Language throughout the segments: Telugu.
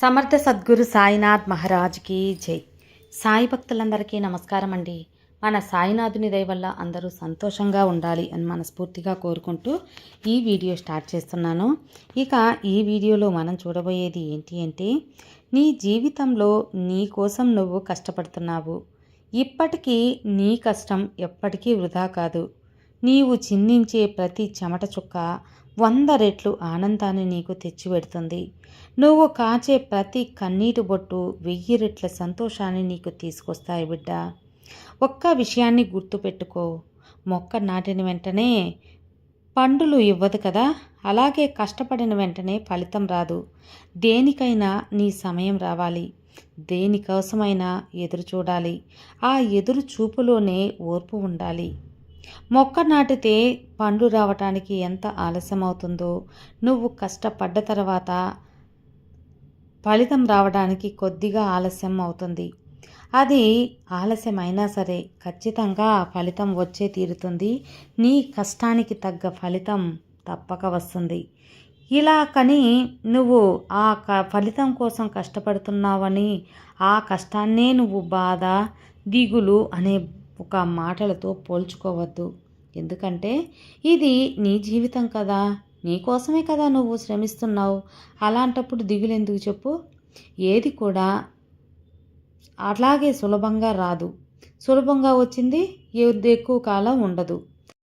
సమర్థ సద్గురు సాయినాథ్ మహారాజ్కి జై. సాయి భక్తులందరికీ నమస్కారం అండి మన సాయినాథుని దయ వల్ల అందరూ సంతోషంగా ఉండాలి అని మనస్ఫూర్తిగా కోరుకుంటూ ఈ వీడియో స్టార్ట్ చేస్తున్నాను. ఇక ఈ వీడియోలో మనం చూడబోయేది ఏంటి అంటే నీ జీవితంలో నీ కోసం నువ్వు కష్టపడుతున్నావు. ఇప్పటికీ నీ కష్టం ఎప్పటికీ వృధా కాదు. నీవు చిందించే ప్రతి చెమట చుక్క వంద రెట్లు ఆనందాన్ని నీకు తెచ్చిపెడుతుంది. నువ్వు కాచే ప్రతి కన్నీటి బొట్టు వెయ్యి రెట్ల సంతోషాన్ని నీకు తీసుకొస్తాయి బిడ్డ. ఒక్క విషయాన్ని గుర్తుపెట్టుకో. మొక్క నాటిన వెంటనే పండులు ఇవ్వదు కదా? అలాగే కష్టపడిన వెంటనే ఫలితం రాదు. దేనికైనా నీ సమయం రావాలి. దేనికోసమైనా ఎదురు చూడాలి ఆ ఎదురు చూపులోనే ఓర్పు ఉండాలి. మొక్క నాటితే పండ్లు రావటానికి ఎంత ఆలస్యం అవుతుందో నువ్వు కష్టపడ్డ తర్వాత ఫలితం రావడానికి కొద్దిగా ఆలస్యం అవుతుంది. అది ఆలస్యమైనా సరే ఖచ్చితంగా ఫలితం వచ్చే తీరుతుంది. నీ కష్టానికి తగ్గ ఫలితం తప్పక వస్తుంది. ఇలా కని నువ్వు ఆ క ఫలితం కోసం కష్టపడుతున్నావని ఆ కష్టాన్నే నువ్వు బాధ దిగులు అనే ఒక మాటలతో పోల్చుకోవద్దు. ఎందుకంటే ఇది నీ జీవితం కదా. నీకోసమే కదా నువ్వు శ్రమిస్తున్నావు. అలాంటప్పుడు దిగులు ఎందుకు చెప్పు? ఏది కూడా అలాగే సులభంగా రాదు. సులభంగా వచ్చింది ఎక్కువ కాలం ఉండదు.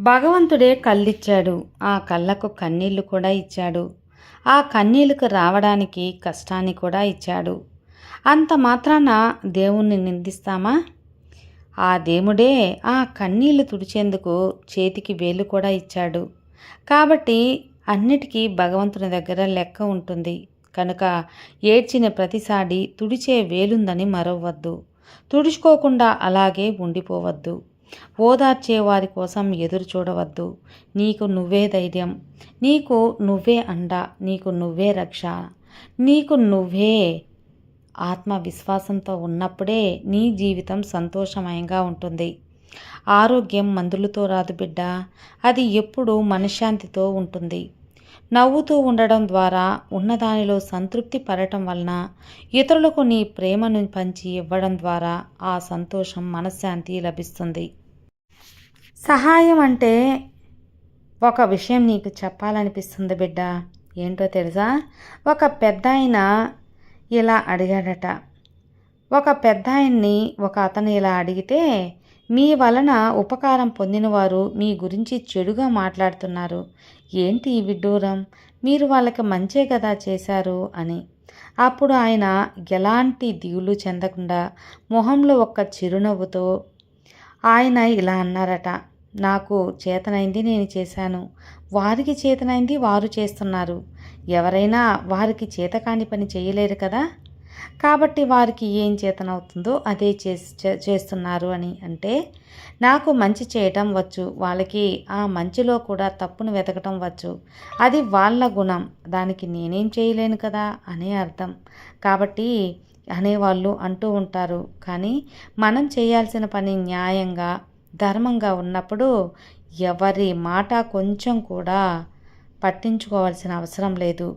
భగవంతుడే కళ్ళిచ్చాడు. ఆ కళ్ళకు కన్నీళ్ళు కూడా ఇచ్చాడు. ఆ కన్నీళ్ళకు రావడానికి కష్టాన్ని కూడా ఇచ్చాడు. అంత మాత్రాన దేవుణ్ణి నిందిస్తామా? ఆ దేవుడే ఆ కన్నీళ్ళు తుడిచేందుకు చేతికి వేలు కూడా ఇచ్చాడు. కాబట్టి అన్నిటికీ భగవంతుని దగ్గర లెక్క ఉంటుంది. కనుక ఏడ్చిన ప్రతిసారి తుడిచే వేలుందని మరవద్దు తుడుచుకోకుండా అలాగే ఉండిపోవద్దు. ఓదార్చే వారి కోసం ఎదురు చూడవద్దు. నీకు నువ్వే ధైర్యం. నీకు నువ్వే అండ. నీకు నువ్వే రక్ష. నీకు నువ్వే ఆత్మవిశ్వాసంతో ఉన్నప్పుడే నీ జీవితం సంతోషమయంగా ఉంటుంది. ఆరోగ్యం మందులతో రాదు బిడ్డ. అది ఎప్పుడూ మనశ్శాంతితో ఉంటుంది. నవ్వుతూ ఉండడం ద్వారా ఉన్నదానిలో సంతృప్తి పడటం వలన ఇతరులకు నీ ప్రేమను పంచి ఇవ్వడం ద్వారా ఆ సంతోషం మనశ్శాంతి లభిస్తుంది. సహాయం అంటే ఒక విషయం నీకు చెప్పాలనిపిస్తుంది బిడ్డ. ఏంటో తెలుసా? ఒక పెద్ద ఇలా అడిగాడట. ఒక పెద్ద ఆయన్ని ఒక అతను ఇలా అడిగితే మీ వలన ఉపకారం పొందినవారు మీ గురించి చెడుగా మాట్లాడుతున్నారు. ఏంటి ఈ విడ్డూరం? మీరు వాళ్ళకి మంచే కదా చేశారు అని. అప్పుడు ఆయన ఎలాంటి దిగులు చెందకుండా మొహంలో ఒక్క చిరునవ్వుతో ఆయన ఇలా అన్నారట. నాకు చేతనైంది నేను చేశాను. వారికి చేతనైంది వారు చేస్తున్నారు. ఎవరైనా వారికి చేతకాని పని చేయలేరు కదా? కాబట్టి వారికి ఏం చేతనవుతుందో అదే చేస్తున్నారు అని అంటే నాకు మంచి చేయటం వచ్చు వాళ్ళకి ఆ మంచిలో కూడా తప్పును వెతకటం వచ్చు. అది వాళ్ళ గుణం దానికి నేనేం చేయలేను కదా? అనే అర్థం. కాబట్టి అనేవాళ్ళు అంటూ ఉంటారు. కానీ మనం చేయాల్సిన పని న్యాయంగా ధర్మంగా ఉన్నప్పుడు ఎవరి మాట కొంచెం కూడా పట్టించుకోవాల్సిన అవసరం లేదు.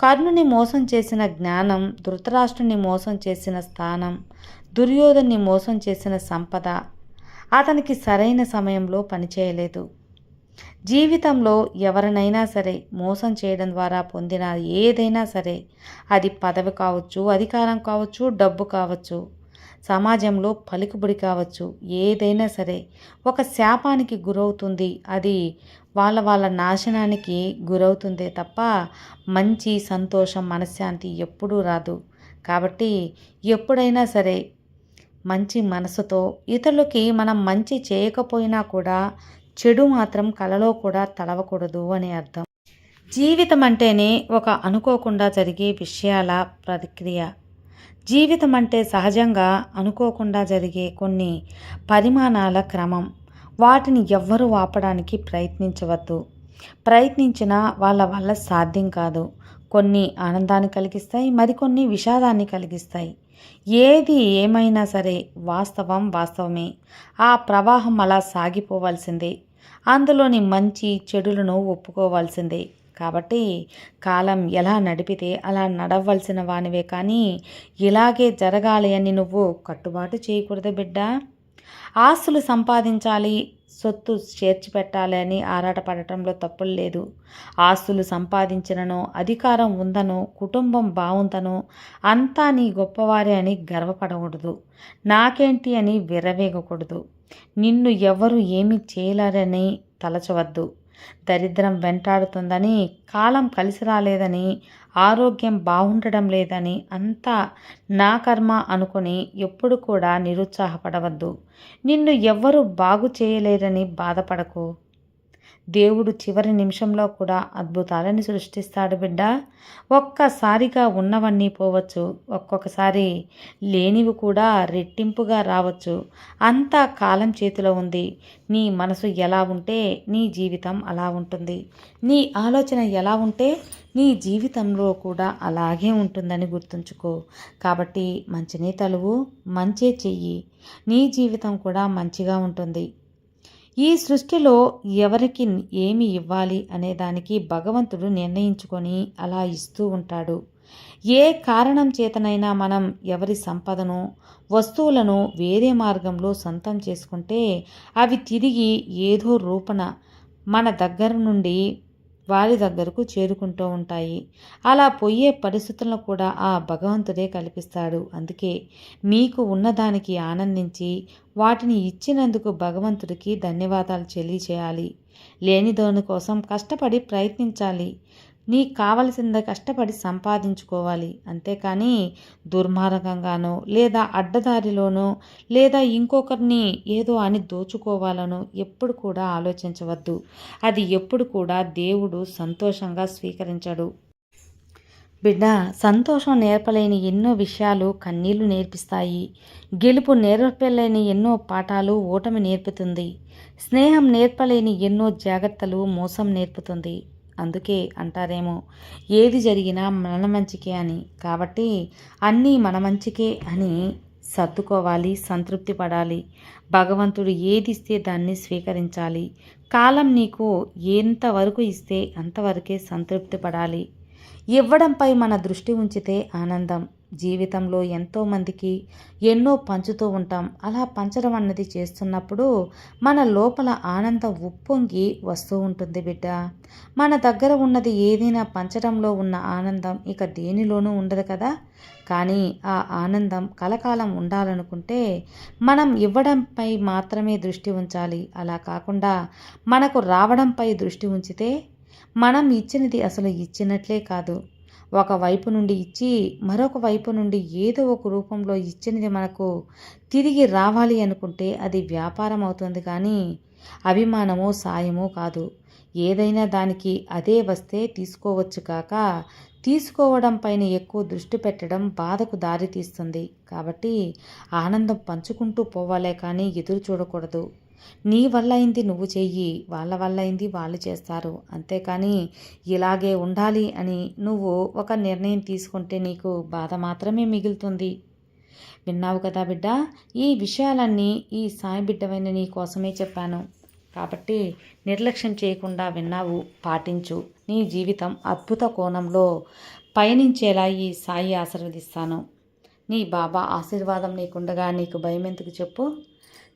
కర్ణుని మోసం చేసిన జ్ఞానం ధృతరాష్ట్రుని మోసం చేసిన స్థానం దుర్యోధన్ని మోసం చేసిన సంపద అతనికి సరైన సమయంలో పనిచేయలేదు. జీవితంలో ఎవరినైనా సరే మోసం చేయడం ద్వారా పొందిన ఏదైనా సరే అది పదవి కావచ్చు అధికారం కావచ్చు డబ్బు కావచ్చు. సమాజంలో పలుకుబడి కావచ్చు ఏదైనా సరే. ఒక శాపానికి గురవుతుంది అది వాళ్ళ వాళ్ళ నాశనానికి గురవుతుందే తప్ప మంచి సంతోషం మనశ్శాంతి ఎప్పుడూ రాదు. కాబట్టి ఎప్పుడైనా సరే మంచి మనసుతో ఇతరులకి మనం మంచి చేయకపోయినా కూడా చెడు మాత్రం కలలో కూడా తలవకూడదు అని అర్థం. జీవితం అంటేనే ఒక అనుకోకుండా జరిగే విషయాల ప్రతిక్రియ. జీవితం అంటే సహజంగా అనుకోకుండా జరిగే కొన్ని పరిమాణాల క్రమం. వాటిని ఎవ్వరూ ఆపడానికి ప్రయత్నించవద్దు. ప్రయత్నించినా వాళ్ళ వల్ల సాధ్యం కాదు. కొన్ని ఆనందాన్ని కలిగిస్తాయి మరికొన్ని విషాదాన్ని కలిగిస్తాయి. ఏది ఏమైనా సరే వాస్తవం వాస్తవమే. ఆ ప్రవాహం అలా సాగిపోవాల్సిందే. అందులోని మంచి చెడులను ఒప్పుకోవాల్సిందే. కాబట్టి కాలం ఎలా నడిపితే అలా నడవలసిన వానివే కానీ ఇలాగే జరగాలి అని నువ్వు కట్టుబాటు చేయకూడదు బిడ్డ. ఆస్తులు సంపాదించాలి సొత్తు చేర్చి పెట్టాలి అని ఆరాటపడటంలో తప్పులు లేదు. ఆస్తులు సంపాదించిననో అధికారం ఉందనో కుటుంబం బాగుందనో అంతా నీ గొప్పవారే అని గర్వపడకూడదు. నాకేంటి అని విరవేగకూడదు నిన్ను ఎవరు ఏమి చేయలేరని తలచవద్దు. దరిద్రం వెంటాడుతుందని కాలం కలిసి రాలేదని ఆరోగ్యం బాగుండడం లేదని అంతా నా కర్మ అనుకొని ఎప్పుడు కూడా నిరుత్సాహపడవద్దు. నిన్ను ఎవ్వరూ బాగు చేయలేరని బాధపడకు. దేవుడు చివరి నిమిషంలో కూడా అద్భుతాలని సృష్టిస్తాడు బిడ్డ. ఒక్కసారిగా ఉన్నవన్నీ పోవచ్చు. ఒక్కొక్కసారి లేనివి కూడా రెట్టింపుగా రావచ్చు. అంతా కాలం చేతిలో ఉంది. నీ మనసు ఎలా ఉంటే నీ జీవితం అలా ఉంటుంది. నీ ఆలోచన ఎలా ఉంటే నీ జీవితంలో కూడా అలాగే ఉంటుందని గుర్తుంచుకో. కాబట్టి మంచినే తలువు మంచే చెయ్యి. నీ జీవితం కూడా మంచిగా ఉంటుంది. ఈ సృష్టిలో ఎవరికి ఏమి ఇవ్వాలి అనే దానికి భగవంతుడు నిర్ణయించుకొని అలా ఇస్తూ ఉంటాడు. ఏ కారణం చేతనైనా మనం ఎవరి సంపదను వస్తువులను వేరే మార్గంలో సొంతం చేసుకుంటే అవి తిరిగి ఏదో రూపణ మన దగ్గర నుండి వారి దగ్గరకు చేరుకుంటూ ఉంటాయి. అలా పోయే పరిస్థితులను కూడా ఆ భగవంతుడే కల్పిస్తాడు. అందుకే మీకు ఉన్నదానికి ఆనందించి వాటిని ఇచ్చినందుకు భగవంతుడికి ధన్యవాదాలు తెలియచేయాలి. లేని దాని కోసం కష్టపడి ప్రయత్నించాలి. నీకు కావలసింది కష్టపడి సంపాదించుకోవాలి. అంతేకాని దుర్మార్గంగానో లేదా అడ్డదారిలోనో లేదా ఇంకొకరిని ఏదో అని దోచుకోవాలనో ఎప్పుడు కూడా ఆలోచించవద్దు. అది ఎప్పుడు కూడా దేవుడు సంతోషంగా స్వీకరించడు. బిడ్డ సంతోషం నేర్పలేని ఎన్నో విషయాలు కన్నీళ్ళు నేర్పిస్తాయి. గెలుపు నేర్పలేని ఎన్నో పాఠాలు ఓటమి నేర్పుతుంది. స్నేహం నేర్పలేని ఎన్నో జాగ్రత్తలు మోసం నేర్పుతుంది. అందుకే అంటారేమో ఏది జరిగినా మన మంచికే అని. కాబట్టి అన్నీ మన మంచికే అని సర్దుకోవాలి సంతృప్తి పడాలి. భగవంతుడు ఏది ఇస్తే దాన్ని స్వీకరించాలి. కాలం నీకు ఎంతవరకు ఇస్తే అంతవరకే సంతృప్తి పడాలి. ఇవ్వడంపై మన దృష్టి ఉంచితే ఆనందం. జీవితంలో ఎంతోమందికి ఎన్నో పంచుతూ ఉంటాం. అలా పంచడం అన్నది చేస్తున్నప్పుడు మన లోపల ఆనందం ఉప్పొంగి వస్తూ ఉంటుంది బిడ్డ. మన దగ్గర ఉన్నది ఏదైనా పంచడంలో ఉన్న ఆనందం ఇక దేనిలోనూ ఉండదు కదా. కానీ ఆ ఆనందం కలకాలం ఉండాలనుకుంటే మనం ఇవ్వడంపై మాత్రమే దృష్టి ఉంచాలి. అలా కాకుండా మనకు రావడంపై దృష్టి ఉంచితే మనం ఇచ్చినది అసలు ఇచ్చినట్లే కాదు. ఒక వైపు నుండి ఇచ్చి మరొక వైపు నుండి ఏదో ఒక రూపంలో ఇచ్చినది మనకు తిరిగి రావాలి అనుకుంటే అది వ్యాపారం అవుతుంది కానీ అభిమానమో సాయమో కాదు. ఏదైనా దానికి అదే వస్తే తీసుకోవచ్చు కాక తీసుకోవడం పైన ఎక్కువ దృష్టి పెట్టడం బాధకు దారి తీస్తుంది కాబట్టి ఆనందం పంచుకుంటూ పోవాలే కానీ ఎదురు చూడకూడదు. నీ వల్ల అయింది నువ్వు చెయ్యి వాళ్ళ వల్ల అయింది వాళ్ళు చేస్తారు. అంతేకాని ఇలాగే ఉండాలి అని నువ్వు ఒక నిర్ణయం తీసుకుంటే నీకు బాధ మాత్రమే మిగులుతుంది. విన్నావు కదా బిడ్డ ఈ విషయాలన్నీ ఈ సాయి బిడ్డమైన నీ కోసమే చెప్పాను. కాబట్టి నిర్లక్ష్యం చేయకుండా విన్నావు పాటించు. నీ జీవితం అద్భుత కోణంలో పయనించేలా ఈ సాయి ఆశీర్వదిస్తాను. నీ బాబా ఆశీర్వాదం నీకుండగా నీకు భయం ఎందుకు చెప్పు?